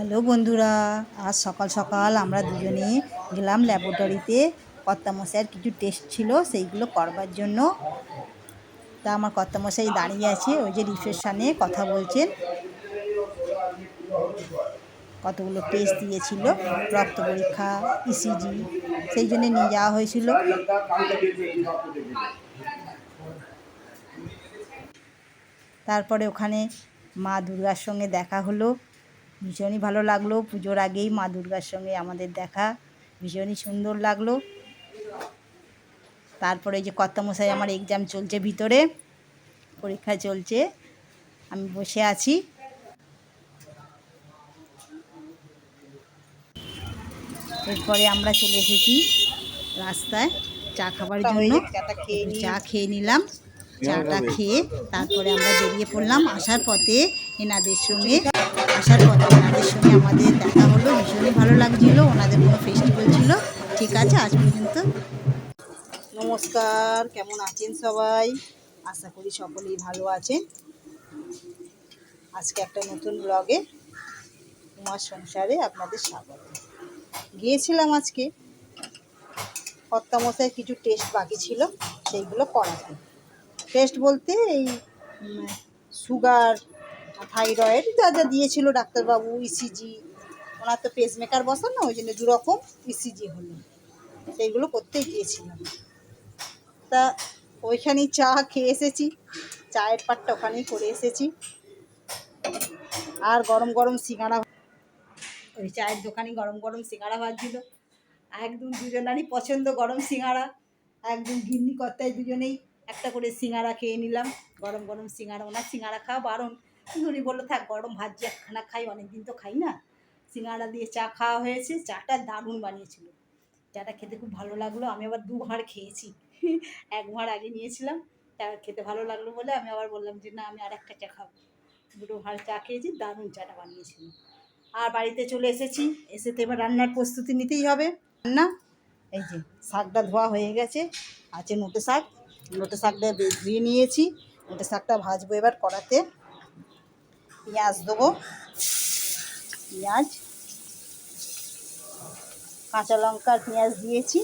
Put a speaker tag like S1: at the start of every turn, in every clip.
S1: Hello বন্ধুরা, আজ সকাল সকাল আমরা দুজনে গেলাম ল্যাবরেটরিতে কর্তামশাইয়ের কিছু টেস্ট ছিল, সেইগুলো করবার জন্য। তা আমার কর্তামশাই দাঁড়িয়ে আছে, ওই যে রিসেপশানে কথা বলছেন। কতগুলো টেস্ট দিয়েছিল, রক্ত পরীক্ষা ইসিজি সেই জন্য নিয়ে যাওয়া হয়েছিল। তারপরে ওখানে মা দুর্গার সঙ্গে দেখা হলো। ভীষণই ভালো লাগল। পুজোর আগেই মা দুর্গার সঙ্গে আমাদের দেখা ভীষণই সুন্দর লাগল। তারপরে যে কর্তামশাই আমার এক্সাম চলছে ভিতরে পরীক্ষা চলছে আমি বসে আছি। এরপরে আমরা চলে এসেছি রাস্তায় চা খাবার জন্য। চা খেয়ে নিলাম। চাটা খেয়ে তারপরে আমরা বেরিয়ে পড়লাম আসার পথে এনাদের সঙ্গে। আসার পথে ওনাদের সঙ্গে আমাদের দেখা হলো ভীষণই ভালো লাগছিল ওনাদের কোনো ফেস্টিভ্যাল ছিল। ঠিক আছে আজ পর্যন্ত। নমস্কার কেমন আছেন সবাই? আশা করি সকলেই ভালো আছেন। আজকে একটা নতুন ব্লগে তোমার সংসারে আপনাদের স্বাগত। গিয়েছিলাম আজকে। কর্তামশায় কিছু টেস্ট বাকি ছিল সেইগুলো করাতে। টেস্ট বলতে এই সুগার থাইরয়েড যা যা দিয়েছিল ডাক্তারবাবু ইসিজি ওনার তো পেসমেকার বসান না ওই জন্য দুরকম ইসিজি হলো। সেইগুলো করতেই গিয়েছিলাম। তা ওইখানেই চা খেয়ে এসেছি, চায়ের পাটটা ওখানেই করে এসেছি। আর গরম গরম সিঙ্গারা ওই চায়ের দোকানে গরম গরম সিঙ্গারা ভাজছিল। একদম দুজনারই পছন্দ গরম সিঙ্গারা, একদম গিন্নি কর্তায় দুজনেই একটা করে সিঙ্গারা খেয়ে নিলাম, গরম গরম সিঙ্গারা, ওনার সিঙ্গারা খাওয়া বারণ। কিন্তু উনি বলল, থাক, গরম ভাজি একখানা খাই, অনেকদিন তো খাই না। সিঙ্গারা দিয়ে চা খাওয়া হয়েছে, চাটা দারুণ বানিয়েছিল। চাটা খেতে খুব ভালো লাগল, আমি আবার দু ভাঁড় খেয়েছি। এক ভাঁড় আগে নিয়েছিলাম চা খেতে ভালো লাগল বলে আমি আবার বললাম যে, না, আমি আর একটা চা খাব। দুটো ভাঁড় চা খেয়েছি, দারুণ চাটা বানিয়েছিল। আর বাড়িতে চলে এসেছি, এসে তো এবার রান্নার প্রস্তুতি নিতেই হবে। রান্না, এই যে, শাকটা ধোয়া হয়ে গেছে, আছে নোটে শাক। নোটে শাকটা ধুয়ে নিয়েছি। নোটে শাকটা ভাজবো এবার কড়াতে। পেঁয়াজ দেবো। পেঁয়াজ। কাঁচা লঙ্কা পেঁয়াজ দিয়েছি।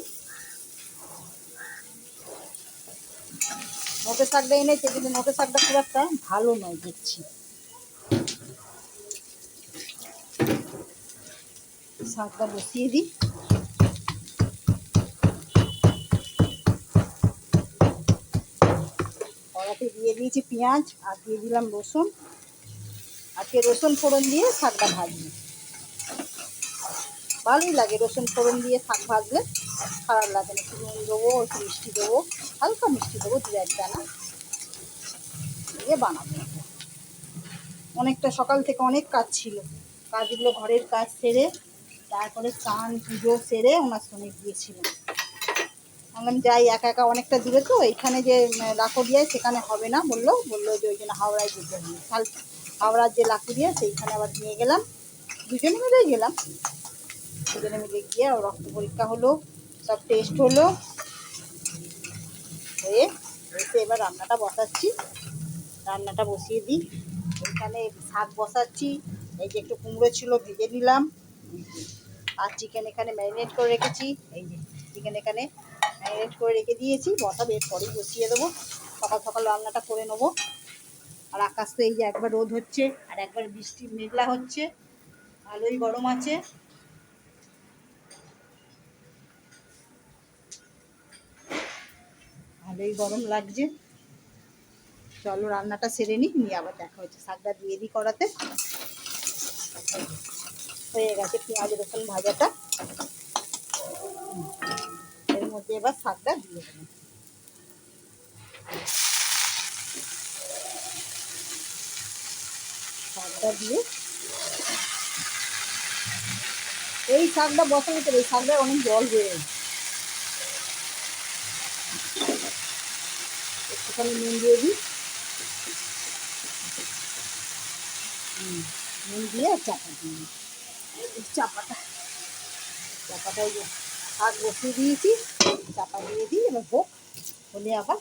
S1: নোটে শাকটা এনেছে, কিন্তু নোটে শাকটা খুব একটা ভালো নয় দেখছি। শাকটা বসিয়ে দিই। কড়াতে দিয়ে দিয়েছি পেঁয়াজ আর দিয়ে দিলাম রসুন। আজকে রসুন ফোড়ন দিয়ে শাকটা ভাজবো। ভালোই লাগে রসুন ফোড়ন দিয়ে শাক ভাজলে। খারাপ লাগে না, একটু নুন দেবো, একটু মিষ্টি দেবো, হালকা মিষ্টি দেবো, দু এক দানা দিয়ে বানাবো। অনেকটা সকাল থেকে অনেক কাজ ছিল। কাজগুলো ঘরের কাজ সেরে, তারপরে স্নান, পুজো সেরে ওনার সঙ্গে গিয়েছিলাম। বললাম যাই একা একা অনেকটা দূরে তো, এখানে যে লাকুড়িয়ায় সেখানে হবে না বলল বলল যে ওই জন্য হাওড়ায় যেতে হবে। কাল হাওড়ার যে লাকুড়িয়া, সেইখানে আবার নিয়ে গেলাম। দুজনে মিলে গেলাম। দুজনে মিলে গিয়ে রক্ত পরীক্ষা হলো, সব টেস্ট হলো। হয়ে এসে এবার রান্নাটা বসাচ্ছি। রান্নাটা বসিয়ে দিই। এখানে শাক বসাচ্ছি। এই যে একটু কুমড়ো ছিল, ভেজে নিলাম। আর চিকেন এখানে ম্যারিনেট করে রেখেছি। এই যে চিকেন এখানে ম্যারিনেট করে রেখে দিয়েছি বসাবো এরপরেই বসিয়ে দেবো। সকাল সকাল রান্নাটা করে নেব। আর আকাশ তো এই যে একবার রোদ হচ্ছে, আর একবার বৃষ্টি মেঘলা হচ্ছে ভালোই গরম আছে। ভালোই গরম লাগছে। চলো রান্নাটা সেরে নিই, নিয়ে আবার দেখা হচ্ছে। শাকটা দিয়ে দিই করাতে হয়ে গেছে পেঁয়াজ রসুন ভাজাটা। মধ্যে এবার শাকটা দিয়ে দেবো। শাকটা দিয়ে এই শাকটা বসানো তো এই শাকটা অনেক জল বেরোয় একটুখানি নুন দিয়ে দিই। নুন দিয়ে চাপা দিই। চাপাটা চাপাটা শাক বসিয়ে দিয়েছি, চাপা দিয়ে দিই, এবার হোক, হলে আবার।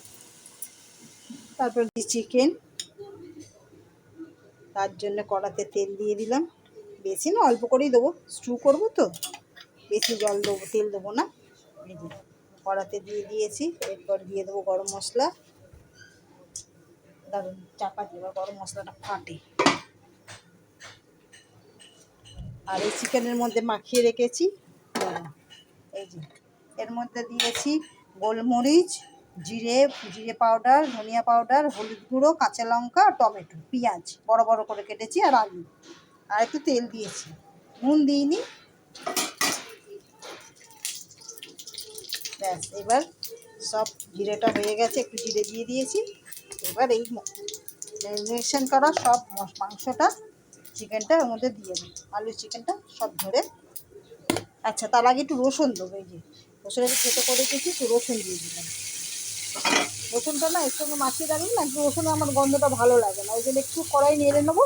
S1: তারপর চিকেন। তার জন্য কড়াতে তেল দিয়ে দিলাম। বেশি না, অল্প করেই দেবো। স্টু করব তো, বেশি জল দেবো, তেল দেবো না। কড়াতে দিয়ে দিয়েছি, এরপর দিয়ে দেবো গরম মশলা। দারুণ চাপা দিয়ে গরম মশলাটা ফাটে। আর এই চিকেনের মধ্যে মাখিয়ে রেখেছি। যে এর মধ্যে দিয়েছি গোলমরিচ, জিরে জিরে পাউডার ধনিয়া পাউডার হলুদ গুঁড়ো, কাঁচা লঙ্কা, টমেটো, পেঁয়াজ, বড় বড় করে কেটেছি, আর আলু। আর একটু তেল দিয়েছি। নুন দিইনি। ব্যাস, এবার সব জিরেটা হয়ে গেছে, একটু জিরে দিয়ে দিয়েছি। এবার এই ম্যারিনেশন করা সব মাংসটা চিকেনটা ওর মধ্যে দিয়ে দিই। আলু চিকেনটা সব ধরে আচ্ছা তার আগে একটু রসুন দেবো, এই যে। রসুন একটু খেতে করে রেখেছি একটু রসুন দিয়ে দিলাম। রসুনটা না সঙ্গে মাখিয়ে রাখলে না, একটু রসুনে আমার গন্ধটা ভালো লাগে না। ওই জন্য একটু কড়াই নেড়ে নেব,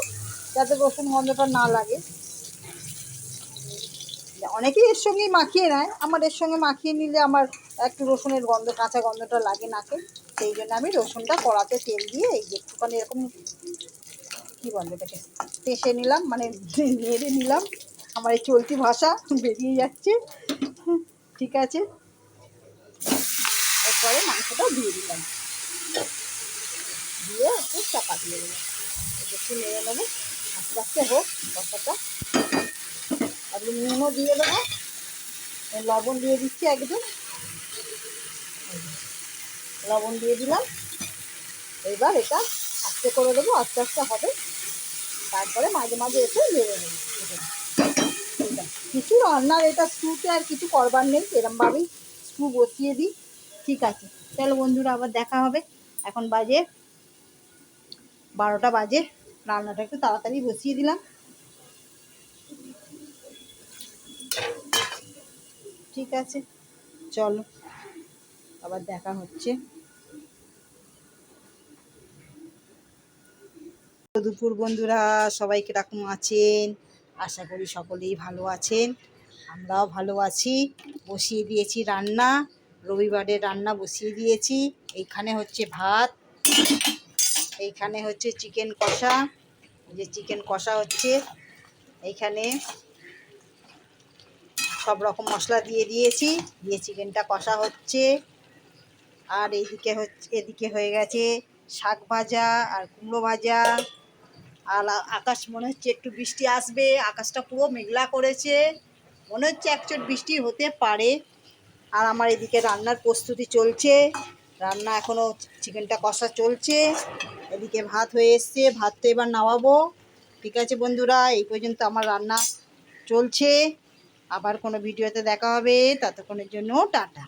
S1: যাতে রসুন গন্ধটা না লাগে। অনেকেই এর সঙ্গেই মাখিয়ে নেয়। আমার এর সঙ্গে মাখিয়ে নিলে আমার একটু রসুনের গন্ধ, কাঁচা গন্ধটা লাগে নাকে। সেই জন্য আমি রসুনটা কড়াতে তেল দিয়ে এই যে একটুখানি এরকম কী বলে এটাকে পেশে নিলাম মানে নেড়ে নিলাম। আমার এই চলতি ভাষা বেরিয়ে যাচ্ছে। ঠিক আছে? এরপরে মাংসটা দিয়ে দিলাম। দিয়ে একটু চাপা দিয়ে দেবো একটু নেড়ে নেব। আস্তে আস্তে হোক কষাটা আর নুনও দিয়ে দেবো। লবণ দিয়ে দিচ্ছি একদম। লবণ দিয়ে দিলাম। এবার এটা আস্তে করে দেবো। আস্তে আস্তে হবে। তারপরে মাঝে মাঝে এসে নেড়ে নেব। কিছু রান্নার এটা স্টুতে আর কিছু করবার নেই, এরমভাবেই স্টু বসিয়ে দিই। ঠিক আছে। চলো বন্ধুরা, আবার দেখা হবে। এখন বাজে বারোটা বাজে। রান্নাটা একটু তাড়াতাড়ি বসিয়ে দিলাম। ঠিক আছে, চলো। আবার দেখা হচ্ছে। দুপুর বন্ধুরা সবাই কীরকম আছেন। আশা করি সকলেই ভালো আছেন। আমরাও ভালো আছি। বসিয়ে দিয়েছি রান্না। রবিবারের রান্না বসিয়ে দিয়েছি। এইখানে হচ্ছে ভাত। এইখানে হচ্ছে চিকেন কষা। যে চিকেন কষা হচ্ছে। এইখানে সব রকম মশলা দিয়ে দিয়েছি। দিয়ে চিকেনটা কষা হচ্ছে। আর এইদিকে হচ্ছে, এদিকে হয়ে গেছে শাক ভাজা আর কুমড়ো ভাজা। আর আকাশ মনে হচ্ছে একটু বৃষ্টি আসবে, আকাশটা পুরো মেঘলা করেছে। মনে হচ্ছে একচোট বৃষ্টি হতে পারে। আর আমার এদিকে রান্নার প্রস্তুতি চলছে। রান্না এখনও চিকেনটা কষা চলছে। এদিকে ভাত হয়ে এসছে, ভাত তো এবার নামাবো। ঠিক আছে বন্ধুরা, এই পর্যন্ত আমার রান্না চলছে। আবার কোনো ভিডিওতে দেখা হবে, ততক্ষণের জন্য টাটা।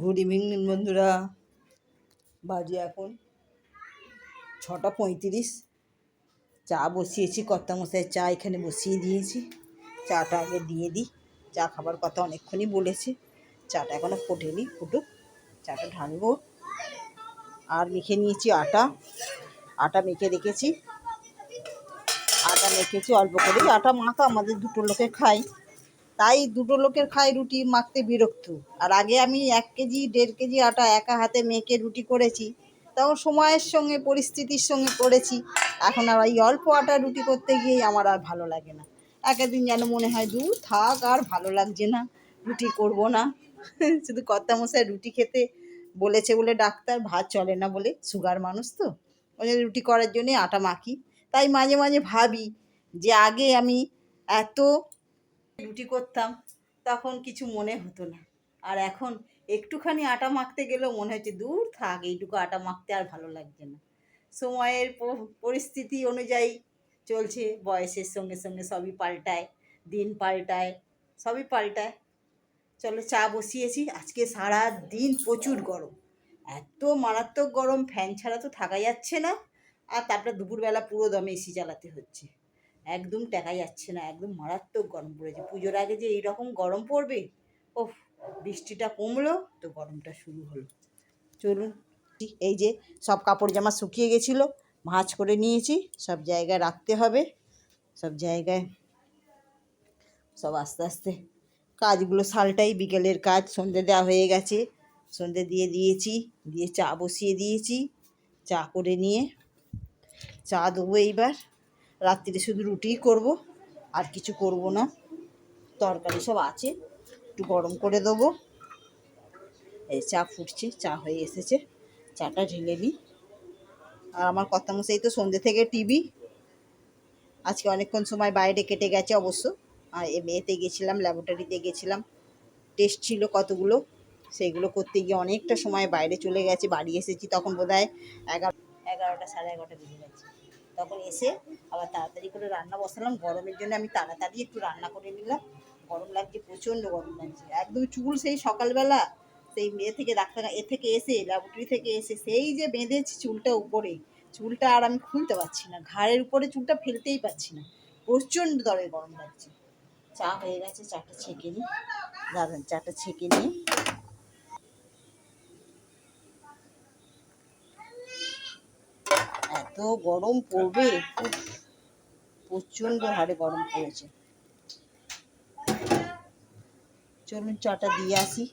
S1: গুড ইভিনিং বন্ধুরা। বাজে এখন ছটা পঁয়ত্রিশ। চা বসিয়েছি, কর্তামশাই চা এখানে বসিয়ে দিয়েছি। চাটা আগে দিয়ে দিই। চা খাবার কথা অনেকক্ষণই বলেছি। চাটা এখনও ফোটেনি, ফুটুক। চাটা ঢালবো। আর মেখে নিয়েছি আটা। আটা মেখে রেখেছি। আটা মেখেছি, অল্প করেই। আটা মাখা, আমাদের দুটো লোকে খাই তাই দুটো লোকের খাই রুটি মাখতে বিরক্ত। আর আগে আমি এক কেজি, দেড় কেজি আটা একা হাতে মেখে রুটি করেছি। তখন সময়ের সঙ্গে, পরিস্থিতির সঙ্গে করেছি। এখন আর এই অল্প আটা রুটি করতে গিয়ে আমার আর ভালো লাগে না। এক একদিন যেন মনে হয় দু থাক, আর ভালো লাগছে না। রুটি করব না। শুধু কর্তামশাই রুটি খেতে বলেছে বলে ডাক্তার, ভাত চলে না বলে সুগার মানুষ তো। ওই রুটি করার জন্যে আটা মাখি। তাই মাঝে মাঝে ভাবি যে আগে আমি এত রুটি করতাম, তখন কিছু মনে হতো না। আর এখন একটুখানি আটা মাখতে গেলেও মনে হচ্ছে, দূর থাক, এইটুকু আটা মাখতে আর ভালো লাগছে না। সময়ের পরিস্থিতি অনুযায়ী চলছে, বয়সের সঙ্গে সঙ্গে সবই পাল্টায়, দিন পাল্টায়, সবই পাল্টায়। চলো চা বসিয়েছি, আজকে সারা দিন প্রচুর গরম। এত মারাত্মক গরম, ফ্যান ছাড়া তো থাকা যাচ্ছে না। আর তারপরে দুপুরবেলা পুরো দমে এসি চালাতে হচ্ছে। একদম টেকা যাচ্ছে না, একদম মারাত্মক গরম পড়েছে। পুজোর আগে যে এইরকম গরম পড়বে, ওফ, বৃষ্টিটা কমলো তো গরমটা শুরু হলো। চলুন, এই যে সব কাপড় জামা শুকিয়ে গেছিল, ভাঁজ করে নিয়েছি, সব জায়গায় রাখতে হবে, সব জায়গায় সব আস্তে আস্তে কাজগুলো সালটাই, বিকেলের কাজ, সন্ধে দেওয়া হয়ে গেছে, সন্ধে দিয়ে দিয়েছি, দিয়ে চা বসিয়ে দিয়েছি, চা করে নিয়ে, চা দেবো এইবার। রাত্রিরে শুধু রুটিই করব, আর কিছু করব না। তরকারি সব আছে, একটু গরম করে দেবো। এই চা ফুটছে, চা হয়ে এসেছে, চাটা ঢেলে নিই। আর আমার কর্তামশাই তো সন্ধ্যে থেকে টিভি। আজকে অনেকক্ষণ সময় বাইরে কেটে গেছে অবশ্য। আর এ মেয়েতে গেছিলাম, ল্যাবরেটরিতে গেছিলাম। টেস্ট ছিল কতগুলো সেইগুলো করতে গিয়ে অনেকটা সময় বাইরে চলে গেছে, বাড়ি এসেছি তখন বোধ হয় এগারো এগারোটা সাড়ে এগারোটা বেজে গেছে। তখন এসে আবার তাড়াতাড়ি করে রান্না বসালাম। গরমের জন্য আমি তাড়াতাড়ি একটু রান্না করে নিলাম। গরম লাগছে, প্রচণ্ড গরম লাগছে। একদম চুল সেই সকালবেলা, সেই মেয়ে থেকে ডাক্তার এ থেকে এসে ল্যাবরেটরি থেকে এসে সেই যে বেঁধেছি চুলটা উপরে, চুলটা আর আমি খুলতে পারছি না। ঘাড়ের উপরে চুলটা ফেলতেই পারছি না। প্রচণ্ড দরে গরম লাগছে। চা হয়ে গেছে, চাটা ছেঁকে নিই। দাঁড়ান চাটা ছেঁকে নিই এত গরম পড়বে? প্রচণ্ড হারে গরম পড়েছে। চলুন চাটা দিয়ে আসি।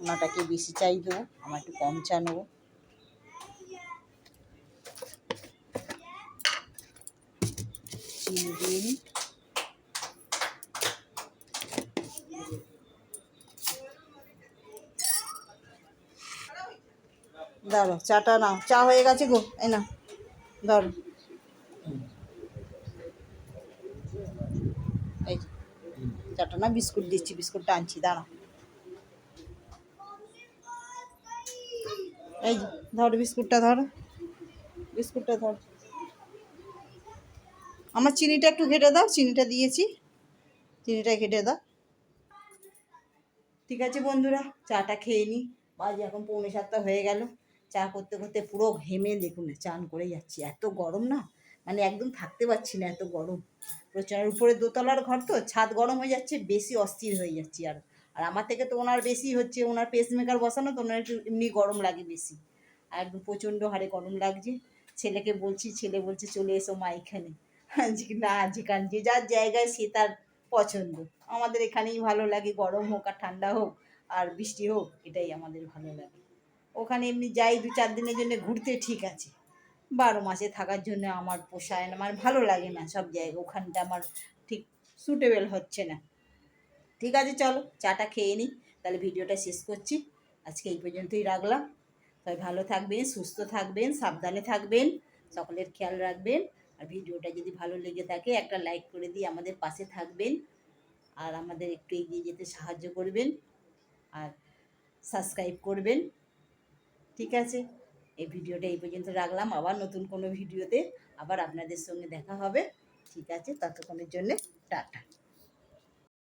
S1: ওনাটাকে বেশি চাই দেবো, আমার একটু কম চা নেব। চিনি দিয়ে নিই দাঁড়ো চাটা নাও। চা হয়ে গেছে গো, এই না ধরো। এই চাটা না, বিস্কুট দিচ্ছি, বিস্কুটটা আনছি, দাঁড়াও। এই ধরো, বিস্কুটটা ধর। বিস্কুটটা ধর। আমার চিনিটা একটু ঘেটে দাও, চিনিটা দিয়েছি। চিনিটা ঘেটে দাও। ঠিক আছে বন্ধুরা, চাটা খেয়ে নিই বাজে এখন পৌনে সাতটা হয়ে গেল। চা করতে করতে পুরো ঘেমে দেখুন চান করে যাচ্ছি। এত গরম না? মানে একদম থাকতে পারছি না এত গরম। প্রচুর উপরে দোতলার ঘর তো, ছাদ গরম হয়ে যাচ্ছে, বেশি অস্থির হয়ে যাচ্ছি আর। আর আমার থেকে তো ওনার বেশি হচ্ছে, ওনার পেসমেকার বসানো তো, ওনার একটু এমনি গরম লাগে বেশি। আর একদম প্রচণ্ড হারে গরম লাগছে। ছেলেকে বলছি, ছেলে বলছে, চলে এসো মা এখানে। না যেখানে যে যার জায়গায় সে তার পছন্দ। আমাদের এখানেই ভালো লাগে, গরম হোক আর ঠান্ডা হোক, আর বৃষ্টি হোক, এটাই আমাদের ভালো লাগে। ওখানে এমনি যাই, দু চার দিনের জন্য ঘুরতে ঠিক আছে। বারো মাসে থাকার জন্য আমার পোষায় না আমার ভালো লাগে না সব জায়গা ওখানটা আমার ঠিক সুটেবেল হচ্ছে না। ঠিক আছে, চলো, চাটা খেয়ে নিই, তাহলে ভিডিওটা শেষ করছি। আজকে এই পর্যন্তই রাখলাম। সবাই ভালো থাকবেন, সুস্থ থাকবেন, সাবধানে থাকবেন, সকলের খেয়াল রাখবেন। আর ভিডিওটা যদি ভালো লেগে থাকে, একটা লাইক করে দিয়ে আমাদের পাশে থাকবেন। আর আমাদের একটু এগিয়ে যেতে সাহায্য করবেন। আর সাবস্ক্রাইব করবেন। ঠিক আছে? এই ভিডিওটা এই পর্যন্ত রাখলাম। আবার নতুন কোনো ভিডিওতে আবার আপনাদের সঙ্গে দেখা হবে। ঠিক আছে? ততক্ষণের জন্যে টাটা।